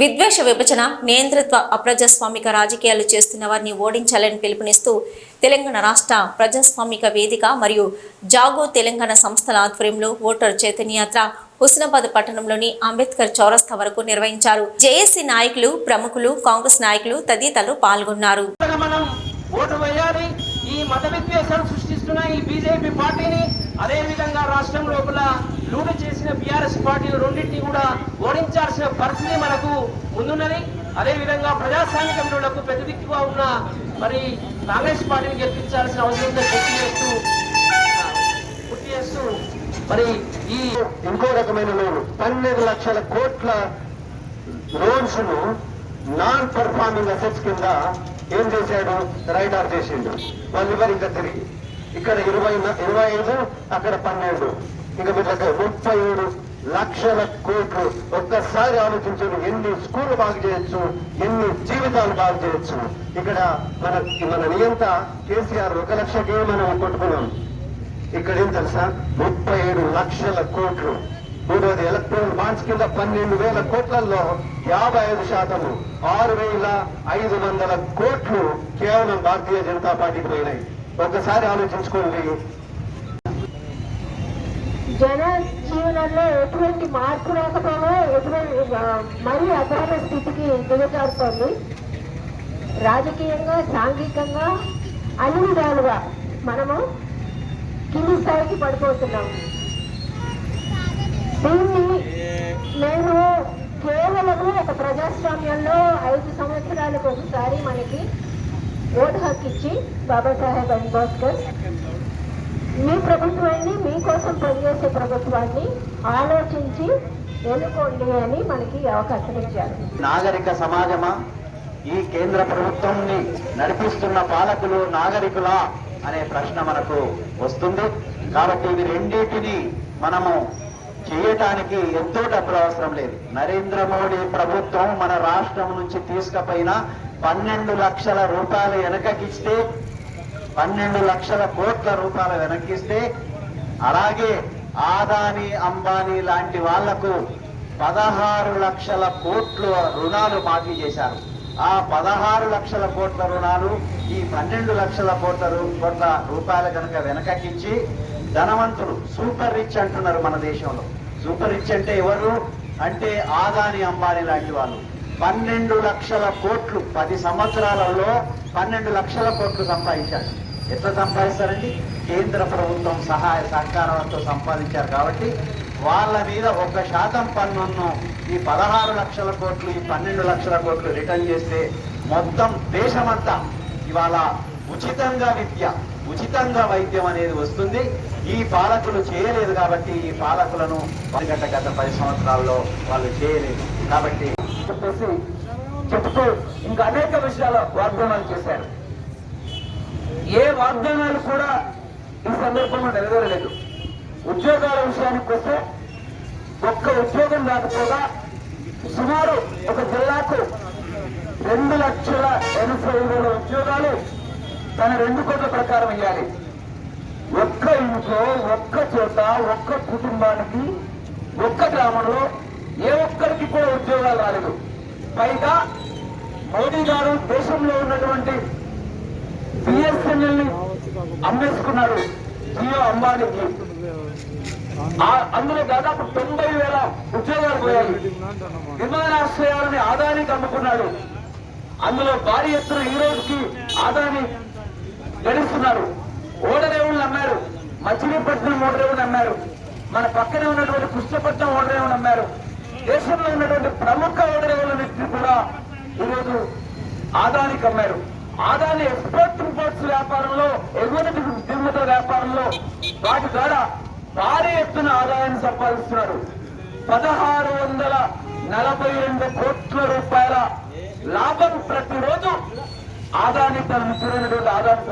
విద్వేష విభజన నియంతృత్వ అప్రజాస్వామిక రాజకీయాలు చేస్తున్న వారిని ఓడించాలని పిలుపునిస్తూ తెలంగాణ రాష్ట్ర ప్రజాస్వామిక వేదిక మరియు జాగో తెలంగాణ సంస్థల ఆధ్వర్యంలో ఓటర్ చైతన్యయాత్ర హుస్నాబాద్ పట్టణంలోని అంబేద్కర్ చౌరస్తా వరకు నిర్వహించారు. జేఏసీ నాయకులు ప్రముఖులు కాంగ్రెస్ నాయకులు తదితరులు పాల్గొన్నారు. ఈ మత విద్వేషాలు సృష్టిస్తున్న ఈ బీజేపీ పార్టీని అదే విధంగా రాష్ట్రం లోపల లూడు చేసిన బీఆర్ఎస్ పార్టీలు రెండింటినీ కూడా ఓడించాల్సిన పరిస్థితి మనకు ముందున్నది. అదే విధంగా ప్రజాస్వామిక విలువలకు పెద్ద దిక్కుగా ఉన్న మరి కాంగ్రెస్ పార్టీని గెలిపించాల్సిన అవసరం గుర్తు చేస్తూ గుర్తు చేస్తూ మరి ఈ ఇంకో రకమైన లోన్ పన్నెండు లక్షల కోట్ల లోన్స్ను నాన్ పర్ఫార్మింగ్ అసెట్స్ కింద ఏం చేశాడు? రైట్ ఆఫ్ చేసిండు. వాళ్ళు ఇవ్వరు ఇంకా తిరిగి. ఇక్కడ ఇరవై ఇరవై ఐదు అక్కడ పన్నెండు. ఇక ముప్పై ఏడు లక్షల కోట్లు ఒక్కసారి ఆలోచించండి ఎన్ని స్కూల్ బాగు చేయొచ్చు ఎన్ని జీవితాలు బాగు చేయొచ్చు. ఇక్కడ మన మన నియంత కేసీఆర్ ఒక లక్షకే మనం కొట్టుకున్నాం. ఇక్కడ ఏం తెలుసా? ముప్పై ఏడు లక్షల కోట్లు. మూడవది ఎలక్ట్రానిక్ బాండ్స్ కింద పన్నెండు వేల కోట్లలో యాభై ఐదు శాతము. ఆరు వేల ఐదు వందల కోట్లు కేవలం భారతీయ జనతా పార్టీకి పోయినాయి. ఒకసారి ఆలోచించుకోండి జన జీవనంలో ఎటువంటి మార్పు రాకపోవడం ఎటువంటి మరీ అధార స్థితికి దిగజారుతోంది రాజకీయంగా సాంఘికంగా అన్ని విధాలుగా మనము కింది స్థాయికి పడిపోతున్నాం. దీన్ని నేను కేవలము ఒక ప్రజాస్వామ్యంలో ఐదు సంవత్సరాలకు ఒకసారి మనకి ఓటు హక్కు ఇచ్చి బాబాసాహెబ్ అంబేద్కర్ మీ ప్రభుత్వాన్ని మీకోసం పనిచేసే ప్రభుత్వాన్ని ఆలోచించి ఎన్నుకోండి అని మనకి అవకాశం ఇచ్చారు. నాగరిక సమాజమా? ఈ కేంద్ర ప్రభుత్వంని నడిపిస్తున్న పాలకులు నాగరికులా అనే ప్రశ్న మనకు వస్తుంది. కాబట్టి ఇవి రెండింటిని మనము చేయటానికి ఎంతో డబ్బులు అవసరం లేదు. నరేంద్ర మోడీ ప్రభుత్వం మన రాష్ట్రం నుంచి తీసుకపోయిన పన్నెండు లక్షల రూపాయలు వెనకకిస్తే పన్నెండు లక్షల కోట్ల రూపాయలు వెనక్కిస్తే అలాగే ఆదాని అంబానీ లాంటి వాళ్ళకు పదహారు లక్షల కోట్లు రుణాలు మాఫీ చేశారు. ఆ పదహారు లక్షల కోట్ల రుణాలు ఈ పన్నెండు లక్షల కోట్ల కోట్ల రూపాయలు కనుక వెనకకిచ్చి ధనవంతులు సూపర్ రిచ్ అంటున్నారు మన దేశంలో. సూపర్ రిచ్ అంటే ఎవరు? అంటే ఆదాని అంబానీ లాంటి వాళ్ళు. పన్నెండు లక్షల కోట్లు పది సంవత్సరాలలో పన్నెండు లక్షల కోట్లు సంపాదించారు. ఎట్లా సంపాదిస్తారండి? కేంద్ర ప్రభుత్వం సహాయ సహకారంతో సంపాదించారు కాబట్టి వాళ్ళ మీద ఒక శాతం పన్నును ఈ పదహారు లక్షల కోట్లు ఈ పన్నెండు లక్షల కోట్లు రిటర్న్ చేస్తే మొత్తం దేశమంతా ఇవాళ ఉచితంగా విద్య ఉచితంగా వైద్యం అనేది వస్తుంది. ఈ పాలకులు చేయలేదు కాబట్టి ఈ పాలకులను గత గత పది సంవత్సరాల్లో వాళ్ళు చేయలేదు. కాబట్టి చెప్పేసి చెప్తూ ఇంకా అనేక విషయాల వాగ్దానాలు చేశారు. ఏ వాగ్దానాలు కూడా ఈ సందర్భంలో నెరవేరలేదు. ఉద్యోగాల విషయానికి వస్తే ఒక్క ఉద్యోగం రాకపోగా సుమారు ఒక జిల్లాకు రెండు లక్షల ఎనభై వేల ఉద్యోగాలు తన రెండు కోట్ల ప్రకారం ఇవ్వాలి ఒక్క ఇంట్లో ఒక్క చోట ఒక్క కుటుంబానికి ఒక్క గ్రామంలో ఏ ఒక్కరికి కూడా రాలేదు. పైగా మోడీ గారు దేశంలో ఉన్నటువంటి బిఎస్ఎన్ఎల్ని అమ్మేసుకున్నారు జియో అంబానీకి. అందులో దాదాపు తొంభై వేల ఉద్యోగాలు పోయాయి. విమానాశ్రయాలని ఆదానికి అమ్ముకున్నాడు. అందులో భారీ ఎత్తున ఈ రోజుకి ఆదాని గడిస్తున్నారు. ఓడరేవులను అమ్మారు. మచిలీపట్నం ఓడరేవుని అమ్మారు. మన పక్కనే ఉన్నటువంటి కృష్ణపట్నం ఓడరేవుని అమ్మారు. దేశంలో ఉన్నటువంటి ప్రముఖ ఓడరేవులన్నింటినీ కూడా ఈరోజు ఆదానికి అమ్మారు ఆదాని ఎక్స్పోర్ట్ ఇంపోర్ట్స్ వ్యాపారంలో ఎగుమతి దిగుమత వ్యాపారంలో వాటి ద్వారా భారీ ఎత్తున ఆదాయాన్ని సంపాదిస్తున్నారు. పదహారు వందల నలభై రెండు కోట్ల రూపాయల లాభం ప్రతిరోజు ఆదాని తన ముఖ్యమైనటువంటి ఆదాని